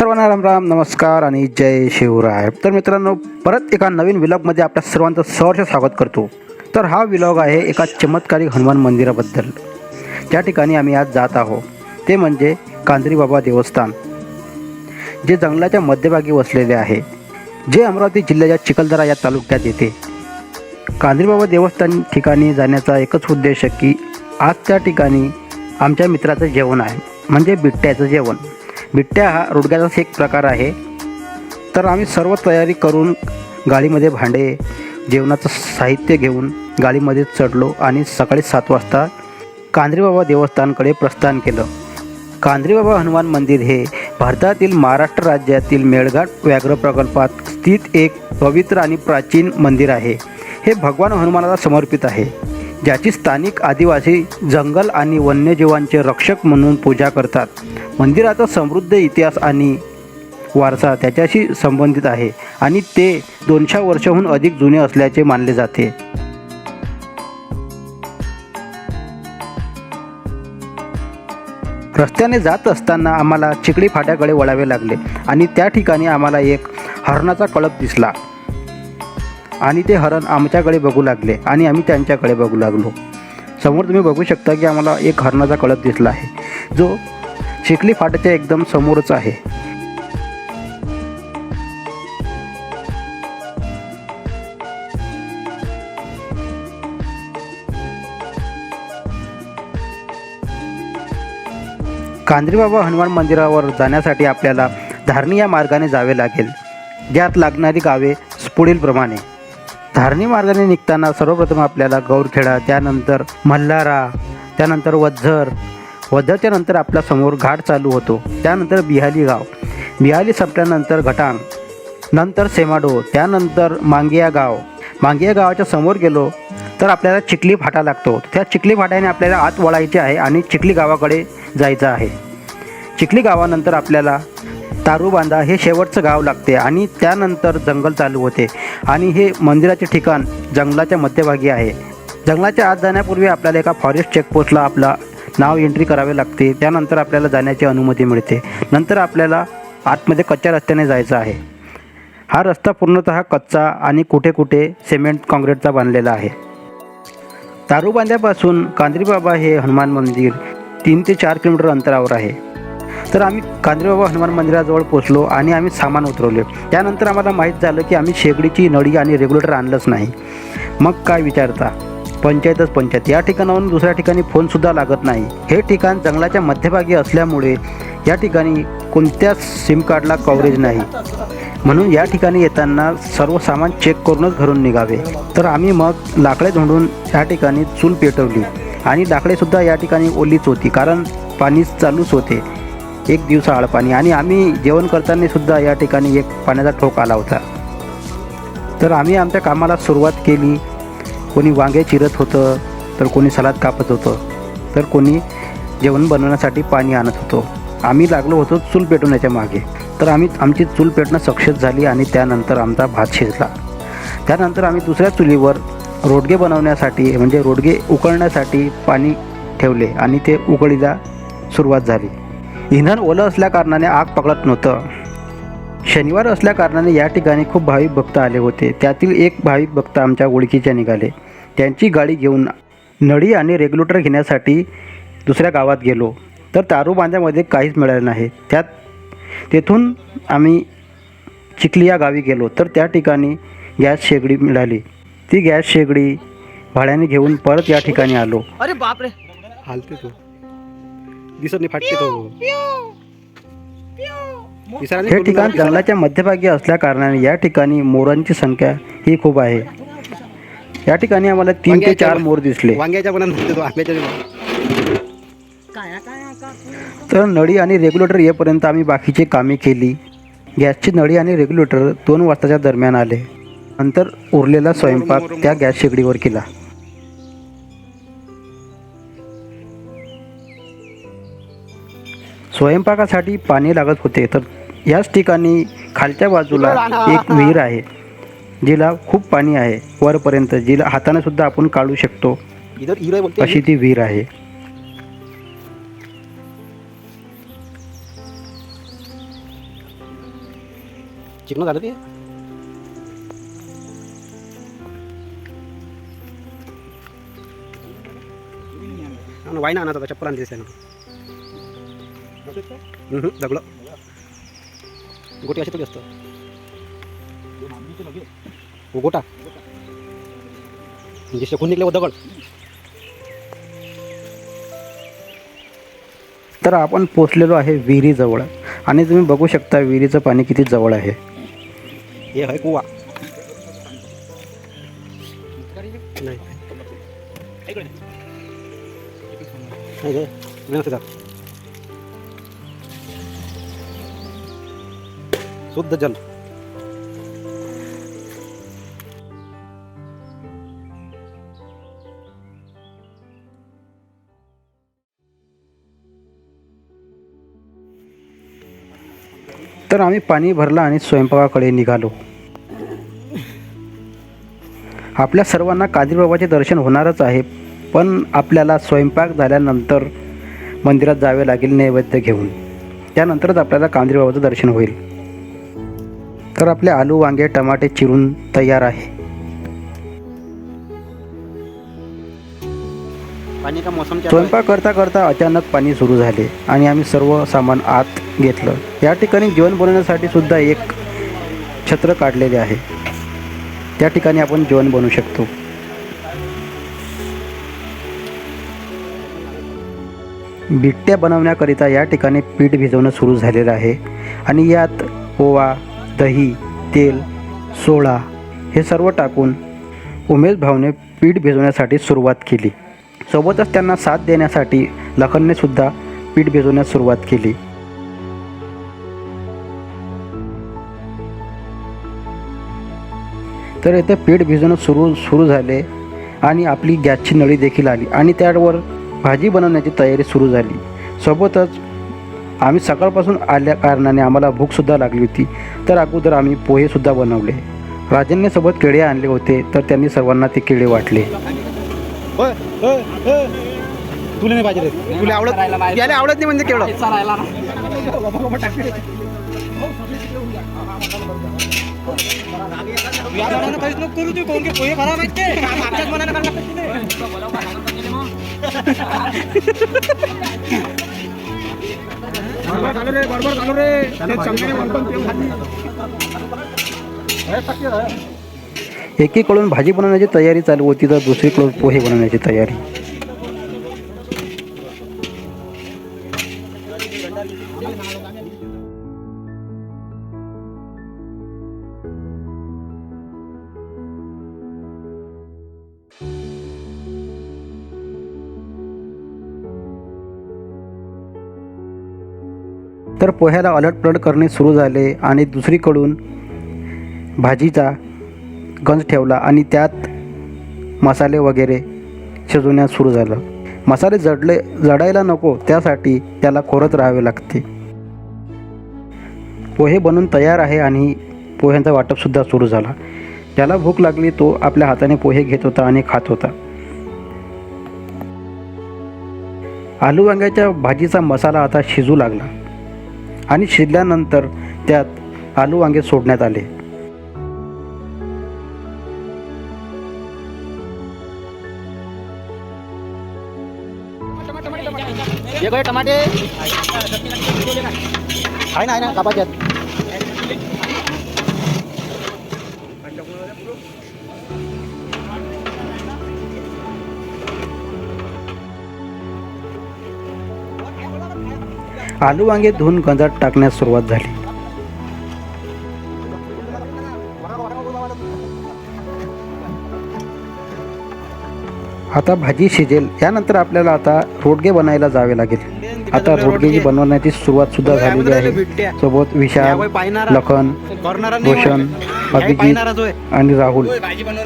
सर्वांना राम राम नमस्कार आणि जय शिवराय. तर मित्रांनो परत एका नवीन विलॉगमध्ये आपल्या सर्वांचं सहर्ष स्वागत करतो. तर हा विलॉग आहे एका चमत्कारी हनुमान मंदिराबद्दल. ज्या ठिकाणी आम्ही आज जात आहोत ते म्हणजे कांदरीबाबा देवस्थान. जे जंगलाच्या मध्यभागी वसलेले आहे. जे अमरावती जिल्ह्याच्या चिखलदरा या तालुक्यात येते. कांद्रीबाबा देवस्थान ठिकाणी जाण्याचा एकच उद्देश की आज त्या ठिकाणी आमच्या मित्राचं जेवण आहे. म्हणजे बिट्ट्याचं जेवण. बिट्ट्या हा रुडग्याचाच एक प्रकार आहे. तर आम्ही सर्व तयारी करून गाडीमध्ये भांडे जेवणाचं साहित्य घेऊन गाडीमध्ये चढलो आणि सकाळी सात वाजता कांद्रीबाबा देवस्थानकडे प्रस्थान केलं. कांद्रीबाबा हनुमान मंदिर हे भारतातील महाराष्ट्र राज्यातील मेळघाट व्याघ्र प्रकल्पात स्थित एक पवित्र आणि प्राचीन मंदिर आहे. हे भगवान हनुमानाला समर्पित आहे. ज्याची स्थानिक आदिवासी जंगल आणि वन्यजीवांचे रक्षक म्हणून पूजा करतात. मंदिराचा समृद्ध इतिहास आणि वारसा त्याच्याशी संबंधित आहे आणि ते दोनशे वर्षाहून अधिक जुने असल्याचे मानले जाते. रस्त्याने जात असताना आम्हाला चिकडी फाट्याकडे वळावे लागले आणि त्या ठिकाणी आम्हाला एक हरणाचा कळप दिसला. आणि ते हरण आमच्याकडे बघू लागले आणि आम्ही त्यांच्याकडे बघू लागलो. समोर तुम्ही बघू शकता की आम्हाला एक हरणाचा कळप दिसला आहे. जो चिखली फाट्याच्या एकदम समोरच आहे. कांद्रीबाबा हनुमान मंदिरावर जाण्यासाठी आपल्याला धारणी या मार्गाने जावे लागेल. ज्यात लागणारी गावे पुढीलप्रमाणे. धारणी मार्गाने निघताना सर्वप्रथम आपल्याला गौरखेडा त्यानंतर मल्हारा त्यानंतर वझर वझरच्या नंतर आपल्यासमोर घाट चालू होतो. त्यानंतर बिहाली गाव. बिहाली संपल्यानंतर घटांग नंतर सेमाडो त्यानंतर मांगिया गाव. मांगिया गावाच्या समोर गेलो तर आपल्याला चिखली फाटा लागतो. त्या चिखली फाट्याने आपल्याला आत वळायचे आहे आणि चिखली गावाकडे जायचं आहे. चिखली गावानंतर आपल्याला तारूबांधा हे शेवटचं गाव लागते आणि त्यानंतर जंगल चालू होते. आणि हे मंदिराचे ठिकाण जंगलाच्या मध्यभागी आहे. जंगलाच्या आत जाण्यापूर्वी आपल्याला एका फॉरेस्ट चेकपोस्टला आपला नाव एंट्री करावे लागते. त्यानंतर आपल्याला जाण्याची अनुमती मिळते. नंतर आपल्याला आतमध्ये कच्च्या रस्त्याने जायचं आहे. हा रस्ता पूर्णतः कच्चा आणि कुठे कुठे सिमेंट काँक्रीटचा बांधलेला आहे. तारूबांध्यापासून कांद्रीबाबा हे हनुमान मंदिर तीन ते चार किलोमीटर अंतरावर आहे. तर आम्ही कांद्रेबाबा हनुमान मंदिराजवळ पोचलो आणि आम्ही सामान उतरवले. त्यानंतर आम्हाला माहीत झालं की आम्ही शेगडीची नळी आणि रेग्युलेटर आणलंच नाही. मग काय विचारता? पंचायतच पंचायत. या ठिकाणाहून दुसऱ्या ठिकाणी फोनसुद्धा लागत नाही. हे ठिकाण जंगलाच्या मध्यभागी असल्यामुळे या ठिकाणी कोणत्याच सिम कार्डला कव्हरेज नाही. म्हणून या ठिकाणी येताना सर्व सामान चेक करूनच घरून निघावे. तर आम्ही मग लाकडे धुंडून या ठिकाणी चूल पेटवली. आणि लाकडेसुद्धा या ठिकाणी ओलीच होती कारण पाणी चालूच होते. एक दिवस आळ पाणी आणि आम्ही जेवण करताना सुद्धा या ठिकाणी एक पाण्याचा ठोक आला होता. तर आम्ही आमच्या कामाला सुरुवात केली. कोणी वांगे चिरत होतं तर कोणी सलाद कापत होतं तर कोणी जेवण बनवण्यासाठी पाणी आणत होतो. आम्ही लागलो होतो चूल पेटवण्याच्या मागे. तर आम्ही आमची चूल पेटणं सक्सेस झाली आणि त्यानंतर आमचा भात शिजला. त्यानंतर आम्ही दुसऱ्या चुलीवर रोडगे बनवण्यासाठी म्हणजे रोडगे उकळण्यासाठी पाणी ठेवले आणि ते उकळीला सुरुवात झाली. इंधन ओलं असल्याकारणाने आग पकडत नव्हतं. शनिवार असल्याकारणाने या ठिकाणी खूप भाविक भक्त आले होते. त्यातील एक भाविक भक्त आमच्या ओळखीचे निघाले. त्यांची गाडी घेऊन नळी आणि रेग्युलेटर घेण्यासाठी दुसऱ्या गावात गेलो. तर तारू बांध्यामध्ये काहीच मिळालं नाही. त्यात तेथून आम्ही चिखली या गावी गेलो. तर त्या ठिकाणी गॅस शेगडी मिळाली. ती गॅस शेगडी भाड्याने घेऊन परत या ठिकाणी आलो. अरे बाप रे हालते तो. दिसत नाही फाटते तो. हे ठिकाण जंगलाच्या मध्यभागी असल्या कारणाने या ठिकाणी मोरांची संख्या ही खूप आहे. या ठिकाणी आम्हाला तीन ते चार मोर दिसले. वांग्याच्या पण तो आंब्याच्या काय काय का तर नळी आणि रेग्युलेटर येईपर्यंत आम्ही बाकीची कामे केली. गॅसची नळी आणि रेग्युलेटर दोन वाजताच्या दरम्यान आले. नंतर उरलेला स्वयंपाक त्या गॅस शेगडीवर केला. स्वयंपाकासाठी पाणी लागत होते. तर याच ठिकाणी खालच्या बाजूला एक विहीर आहे जिला खूप पाणी आहे. वरपर्यंत जिला हाताने सुद्धा आपण काढू शकतो. अशी ती विहीर आहे. झालं ते? वाईन होता चप्पल आणते दगडं गोटी अशी थोडी असतं. गोटा म्हणजे शेकून निघले दगड. तर आपण पोचलेलो आहे विहिरीजवळ. आणि तुम्ही बघू शकता विहिरीचं पाणी किती जवळ आहे. हे आहे कुवा. नाही. शुद्ध जल. तर आम्ही पाणी भरलं आणि स्वयंपाकाकडे निघालो. आपल्या सर्वांना काजीबाबाचे दर्शन होणारच आहे पण आपल्याला स्वयंपाक झाल्यानंतर मंदिरात जावे लागेल नैवेद्य घेऊन. त्यानंतरच आपल्याला कांदिरबाबाचं दर्शन होईल. तर आपले आलू वांगे टमाटे चिरून तयार आहे. पाणी का मौसम स्वयंपाक करता करता अचानक पाणी सुरू झाले आणि आम्ही सर्व सामान आत घेतलं. या ठिकाणी जेवण बनवण्यासाठी सुद्धा एक छत्र काढलेले आहे. त्या ठिकाणी आपण जेवण बनवू शकतो. बिट्ट्या बनवण्याकरिता या ठिकाणी पीठ भिजवणं सुरू झालेलं आहे. आणि यात ओवा दही तेल सोळा हे सर्व टाकून उमेश भाऊने पीठ भिजवण्यासाठी सुरुवात केली. सोबतच त्यांना साथ देण्यासाठी लखनने सुद्धा पीठ भिजवण्यास सुरुवात केली. तर येथे पीठ भिजवणं सुरू सुरू झाले आणि आपली गॅसची नळी देखील आली आणि त्यावर भाजी बनवण्याची तयारी सुरू झाली. सोबतच आम्ही सकाळपासून आल्या कारणाने आम्हाला भूकसुद्धा लागली होती. तर अगोदर आम्ही पोहेसुद्धा बनवले. राजनने सोबत केळे आणले होते तर त्यांनी सर्वांना ते केळे वाटले. तुला नाही पाहिजे. तुला आवडत याला आवडत नाही म्हणजे ना करू बरोबर कोण रे बरोबर आहेत रे. आपल्याच मनाने करायला लागतात एकीकडून भाजी बनवण्याची तयारी चालू होती तर दुसरीकडून पोहे बनवण्याची तयारी. तर पोह्याला अलटपलट करणे सुरू झाले आणि दुसरीकडून भाजीचा गंज ठेवला आणि त्यात मसाले वगैरे शिजवण्यास सुरू झालं. मसाले जडले जडायला नको त्यासाठी त्याला खोरत राहावे लागते. पोहे बनून तयार आहे आणि पोह्यांचा वाटपसुद्धा सुरू झाला. ज्याला भूक लागली तो आपल्या हाताने पोहे घेत होता आणि खात होता. आलू वांग्याच्या भाजीचा मसाला आता शिजू लागला. आणि शिजल्यानंतर त्यात आलू वांगे सोडण्यात आले. टमाटे? आहे ना आहे ना कापाचे आलू वांगे धुवून गंजात टाकण्यास सुरुवात झाली. आता भाजी शिजेल. यानंतर आपल्याला आता रोडगे बनायला जावे लागेल. आता रोडगेची बनवण्याची सुरुवात सुद्धा झालेली आहे. सोबत विशाल लखन रोशन अभिजित आणि राहुल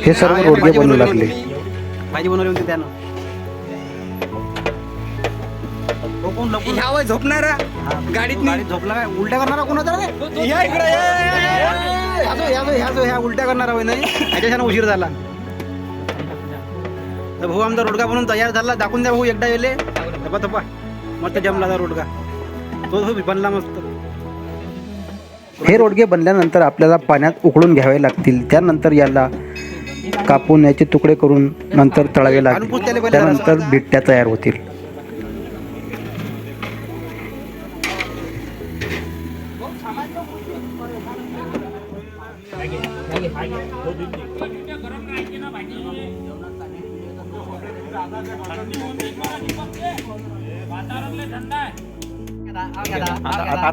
हे सर्व रोडगे बनवू लागले. भाजी बनवली होती त्यानं. ह्या वय झोपणारा. गाडीत नाही. गाडीत झोपला काय? उलट्या करणारा कोणाचा रे? या इकडे. ह्या जो ह्या जो जो उलट्या करणारा होय नाही. ह्याच्याच्यानं उशीर झाला. तर भाऊ आमचा रोडगा बनून तयार झाला. दाखवून द्या भाऊ एकदा येले. थपा थपा. मस्त जमला रोडगा. तो तो बनला मस्त. हे रोडगे बनल्यानंतर आपल्याला पाण्यात उकळून घ्यावे लागतील. त्यानंतर याला कापून याचे तुकडे करून नंतर तळावे लागतील. त्यानंतर बिट्ट्या तयार होतील.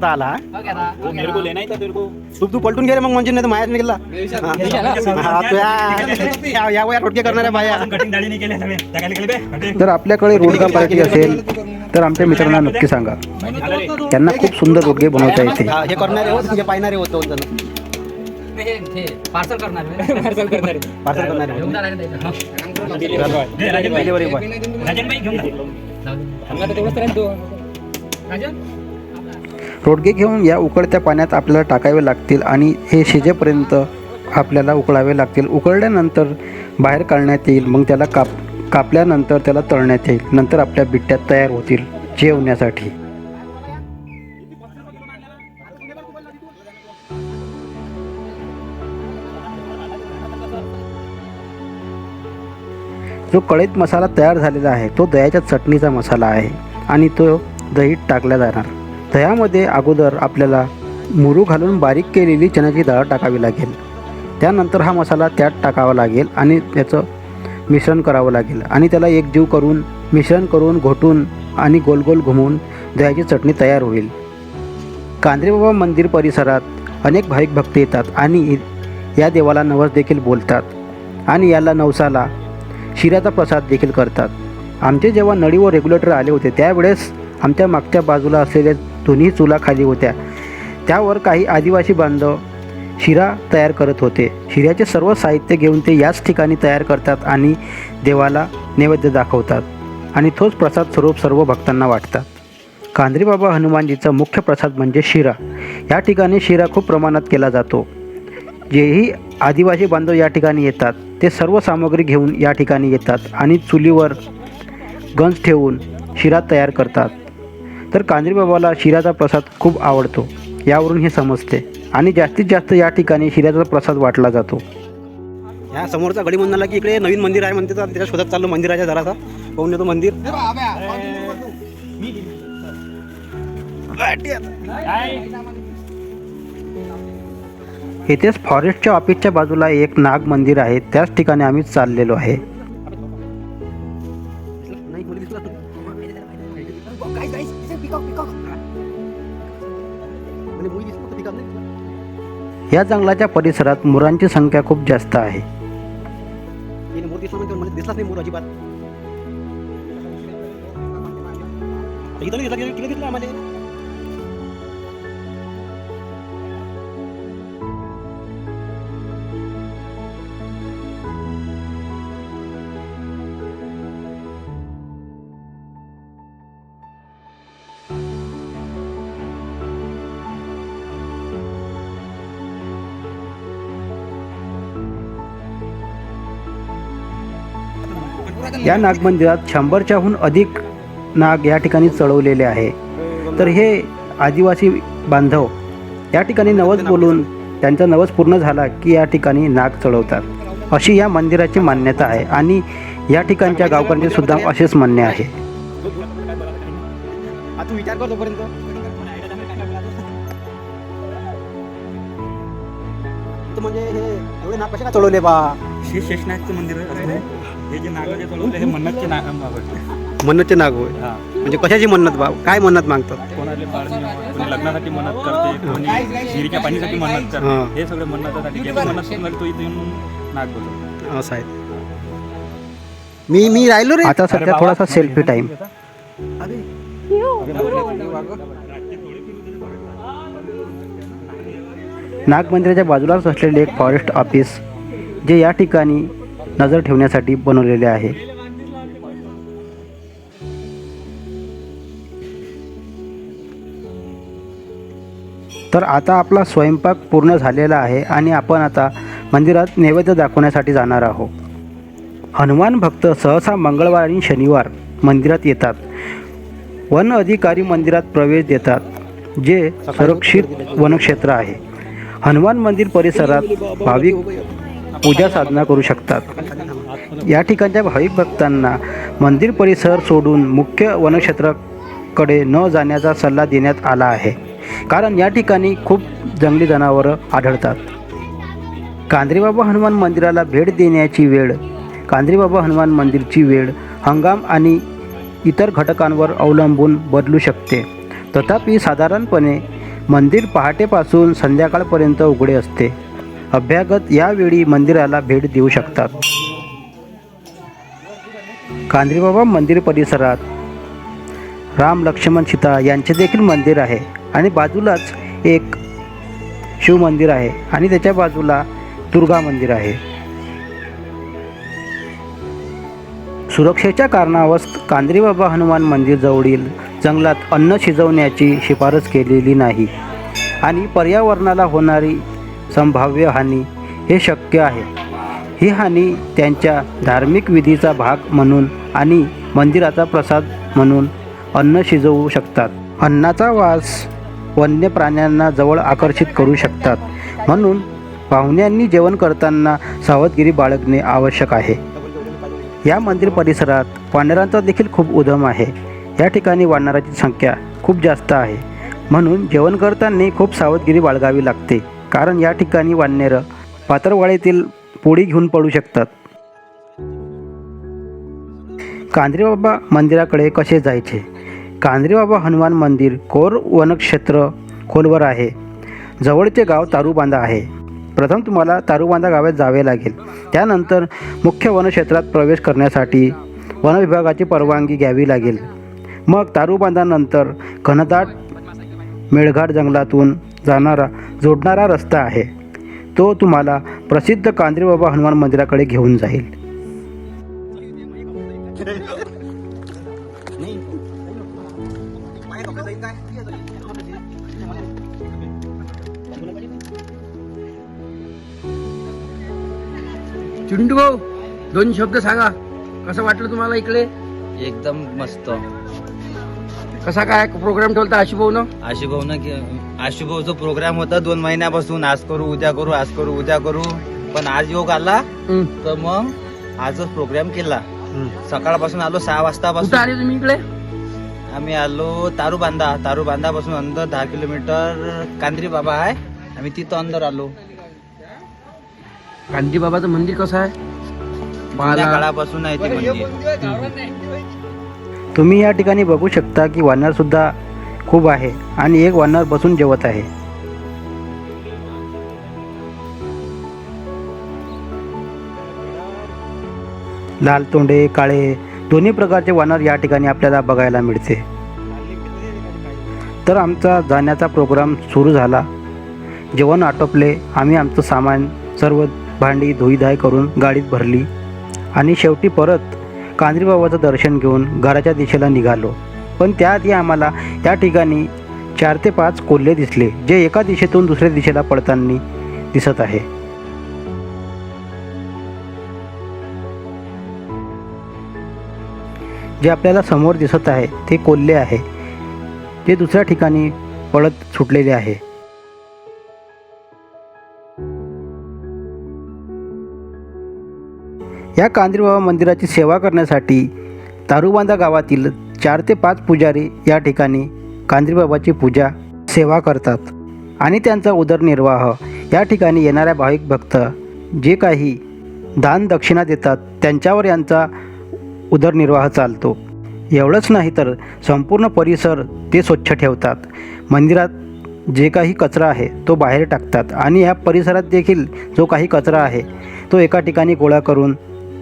आता आला? मेरे को लेना ही था तेरे को? तू तू पलटून गेले मग म्हणजे नाही तर मायाच निघाला. या- या- या वयात रोटके करणाऱ्या बाया. जर आपल्याकडे रोडगा पार्टी असेल तर आमच्या मित्रांना नक्की सांगा. त्यांना खूप सुंदर रोडगे बनवता येते हा, हे करणारे होत म्हणजे पाहणारे होत पार्सल करणार पार्सल करणार पार्सल करणारे होते. Delivery boy. रोडगे घेऊन या उकळत्या पाण्यात आपल्याला टाकावे लागतील आणि हे शिजेपर्यंत आपल्याला उकळावे लागतील. उकळल्यानंतर बाहेर काढण्यात येईल. मग त्याला काप कापल्यानंतर त्याला तळण्यात येईल. नंतर आपल्या बिट्ट्या तयार होतील जेवण्यासाठी. जो कढईत मसाला तयार झालेला आहे तो दह्याच्या चटणीचा मसाला आहे आणि तो दहीत टाकला जाणार. दह्यामध्ये अगोदर आपल्याला मुरू घालून बारीक केलेली चण्याची डाळ टाकावी लागेल. त्यानंतर हा मसाला त्यात टाकावा लागेल आणि त्याचं मिश्रण करावं लागेल आणि त्याला एकजीव करून मिश्रण करून घोटून आणि गोल गोल घुमवून दह्याची चटणी तयार होईल. कांद्रेबाबा मंदिर परिसरात अनेक भाविक भक्त येतात आणि या देवाला नवस देखील बोलतात आणि याला नवसाला शिऱ्याचा प्रसाद देखील करतात. आमचे जेव्हा नळी व रेग्युलेटर आले होते त्यावेळेस आमच्या मागच्या बाजूला असलेल्या दोन्ही चुला खाली होत्या. त्यावर काही आदिवासी बांधव शिरा तयार करत होते. शिऱ्याचे सर्व साहित्य घेऊन ते याच ठिकाणी तयार करतात आणि देवाला नैवेद्य दाखवतात आणि तोच प्रसाद स्वरूप सर्व भक्तांना वाटतात. कांद्रीबाबा हनुमानजीचा मुख्य प्रसाद म्हणजे शिरा. या ठिकाणी शिरा खूप प्रमाणात केला जातो. जेही आदिवासी बांधव या ठिकाणी येतात ते सर्व सामग्री घेऊन या ठिकाणी येतात आणि चुलीवर गंज ठेवून शिरा तयार करतात. तर कांद्रीबाबाला शिऱ्याचा प्रसाद खूप आवडतो. यावरून हे समजते. आणि जास्तीत जास्त या ठिकाणी शिऱ्याचा प्रसाद वाटला जातो. ह्या समोरचा गडी म्हणाला की इकडे नवीन मंदिर आहे म्हणते तर त्याच्या शोधात चाललो मंदिराच्या जरासा. पाहून येतो मंदिर. इथेच फॉरेस्टच्या ऑफिसच्या बाजूला एक नाग मंदिर आहे. त्याच ठिकाणी आम्ही चाललेलो आहे. या जंगलाच्या परिसरात मुरांची संख्या खूप जास्त आहे तिने मोर दिसला दिसलाच नाही या नागमंदिरात शंभरच्याहून अधिक नाग या ठिकाणी चढवलेले आहे. तर हे आदिवासी बांधव या ठिकाणी नवस बोलून त्यांचा नवस पूर्ण झाला की या ठिकाणी नाग चढवतात. अशी या मंदिराची मान्यता आहे आणि या ठिकाणच्या गावकऱ्यांचे सुद्धा असेच म्हणणे आहे. म्हणजे हे एवढे नाग कसे का चढवले बा? शेषनागचं मंदिर हे जे नागाचे चढवले हे मन्नतचे नाग मन्नतचे नाग होय? हा. म्हणजे कशाची मन्नत बा काय मन्नत मागतात? कोणाले पाळणे कोणी लग्नासाठी मन्नत करते कोणी विहिरीच्या पाणीसाठी मन्नत हा. करते. हे. सगळे मन्नतासाठी ज्याची मन्नत करणार तो इथे येऊन नाग बोलतो. असं आहे मी मी राहिलो रे. आता सध्या थोडासा सेल्फी टाईम नाग मंदिराच्या बाजूलाच असलेले एक फॉरेस्ट ऑफिस जे या ठिकाणी नजर ठेवण्यासाठी बनवलेले आहे. तर आता आपला स्वयंपाक पूर्ण झालेला आहे आणि आपण आता मंदिरात नैवेद्य दाखवण्यासाठी जाणार आहोत. हनुमान भक्त सहसा मंगळवार आणि शनिवार मंदिरात येतात. वन अधिकारी मंदिरात प्रवेश देतात जे संरक्षित वनक्षेत्र आहे. हनुमान मंदिर परिसरात भाविक पूजा साधना करू शकतात. या ठिकाणच्या भाविक भक्तांना मंदिर परिसर सोडून मुख्य वनक्षेत्राकडे न जाण्याचा सल्ला देण्यात आला आहे. कारण या ठिकाणी खूप जंगली जनावरं आढळतात. कांद्रीबाबा हनुमान मंदिराला भेट देण्याची वेळ कांद्रीबाबा हनुमान मंदिरची वेळ हंगाम आणि इतर घटकांवर अवलंबून बदलू शकते. तथापि साधारणपणे मंदिर पहाटेपासून संध्याकाळपर्यंत उघडे असते. अभ्यागत यावेळी मंदिराला भेट देऊ शकतात. कांद्रीबाबा मंदिर परिसरात राम लक्ष्मण सीता यांचे देखील मंदिर आहे आणि बाजूलाच एक शिवमंदिर आहे आणि त्याच्या बाजूला दुर्गा मंदिर आहे. सुरक्षेच्या कारणावस्त कांद्रीबाबा हनुमान मंदिर जवळील जंगलात अन्न शिजवण्याची शिफारस केलेली नाही आणि पर्यावरणाला होणारी संभाव्य हानी हे शक्य आहे. ही हानी त्यांच्या धार्मिक विधीचा भाग म्हणून आणि मंदिराचा प्रसाद म्हणून अन्न शिजवू शकतात. अन्नाचा वास वन्य प्राण्यांना जवळ आकर्षित करू शकतात. म्हणून पाहुण्यांनी जेवण करताना सावधगिरी बाळगणे आवश्यक आहे. या मंदिर परिसरात वानरांचा देखील खूप उदम आहे. या ठिकाणी वानराची संख्या खूप जास्त आहे. म्हणून जेवण करताना खूप सावधगिरी बाळगावी लागते. कारण या ठिकाणी वाननेरं पातळवाडीतील पोळी घेऊन पडू शकतात. कांद्रीबाबा मंदिराकडे कसे जायचे? कांद्रीबाबा हनुमान मंदिर कोर वनक्षेत्र खोलवर आहे. जवळचे गाव तारुबांधा आहे. प्रथम तुम्हाला तारुबांधा गावात जावे लागेल. त्यानंतर मुख्य वनक्षेत्रात प्रवेश करण्यासाठी वनविभागाची परवानगी घ्यावी लागेल. मग तारुबांधानंतर घनदाट मेळघाट जंगलातून जाणारा जोडणारा रस्ता आहे. तो तुम्हाला प्रसिद्ध कांद्रीबाबा हनुमान मंदिराकडे घेऊन जाईल. चिंटू भाऊ दोन शब्द सांगा. कसं वाटलं तुम्हाला इकडे? एकदम मस्त. कसा काय प्रोग्राम ठेवता आशी भाऊ ना आशुभाऊ ना आशुभाऊचा प्रोग्राम होता. दोन महिन्यापासून आज करू उद्या करू आज करू उद्या करू. पण आज योग आला. तर मग आजच प्रोग्राम केला. सकाळपासून आलो सहा वाजतापासून. आले तुम्ही इकडे? आम्ही आलो तारू बांधा तारू बांधापासून अंदर दहा किलोमीटर कांद्री बाबा आहे. आम्ही तिथं अंदर आलो. गांधी बाबाचं मंदिर कसं आहे? काळापासून आहे ते मंदिर. तुम्ही या ठिकाणी बघू शकता की वानरसुद्धा खूप आहे आणि एक वानर बसून जेवत आहे. लाल तोंडे काळे दोन्ही प्रकारचे वानर या ठिकाणी आपल्याला बघायला मिळते. तर आमचा जाण्याचा प्रोग्राम सुरू झाला. जेवण आटोपले आम्ही आमचं सामान सर्व भांडी धुईधाय करून गाडीत भरली आणि शेवटी परत कांद्रीबाबाचं दर्शन घेऊन घराच्या दिशेला निघालो. पण त्याआधी आम्हाला त्या ठिकाणी चार ते पाच कोल्हे दिसले जे एका दिशेतून दुसऱ्या दिशेला पडताना दिसत आहे. जे आपल्याला समोर दिसत आहे ते कोल्हे आहे ते दुसऱ्या ठिकाणी पळत सुटलेले आहे. या कांद्रीबाबा मंदिराची सेवा करण्यासाठी तारुबांधा गावातील चार ते पाच पुजारी या ठिकाणी कांद्रीबाबाची पूजा सेवा करतात. आणि त्यांचा उदरनिर्वाह. या ठिकाणी येणाऱ्या भाविक भक्त जे काही दान दक्षिणा देतात त्यांच्यावर यांचा उदरनिर्वाह चालतो. एवढंच नाही तर संपूर्ण परिसर ते स्वच्छ ठेवतात. मंदिरात जे काही कचरा आहे तो बाहेर टाकतात. आणि या परिसरात देखील जो काही कचरा आहे तो एका ठिकाणी गोळा करून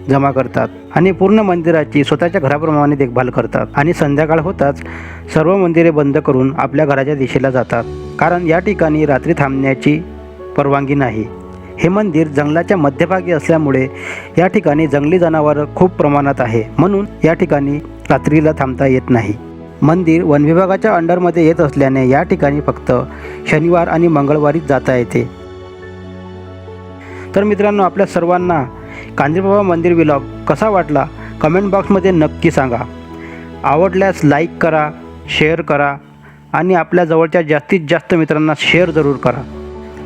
जमा करतात आणि पूर्ण मंदिराची स्वतःच्या घराप्रमाणे देखभाल करतात. आणि संध्याकाळ होताच सर्व मंदिरे बंद करून आपल्या घराच्या दिशेला जातात. कारण या ठिकाणी रात्री थांबण्याची परवानगी नाही. हे मंदिर जंगलाच्या मध्यभागी असल्यामुळे या ठिकाणी जंगली जनावरं खूप प्रमाणात आहे. म्हणून या ठिकाणी रात्रीला थांबता येत नाही. मंदिर वनविभागाच्या अंडरमध्ये येत असल्याने या ठिकाणी फक्त शनिवार आणि मंगळवारीच जाता येते. तर मित्रांनो आपल्या सर्वांना कांदीबाबा मंदिर विलॉग कसा वाटला? कमेंट बॉक्समध्ये नक्की सांगा. आवडल्यास लाईक करा शेअर करा आणि आपल्या जवळच्या जास्तीत जास्त मित्रांना शेअर जरूर करा.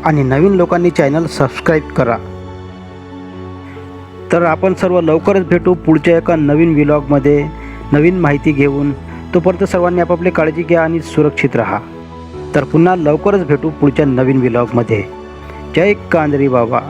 आणि नवीन लोकांनी चॅनल सबस्क्राईब करा. तर आपण सर्व लवकरच भेटू पुढच्या एका नवीन व्लॉगमध्ये नवीन माहिती घेऊन. तोपर्यंत सर्वांनी आपापली काळजी घ्या आणि सुरक्षित राहा. तर पुन्हा लवकरच भेटू पुढच्या नवीन व्लॉगमध्ये जय कांदरी बाबा.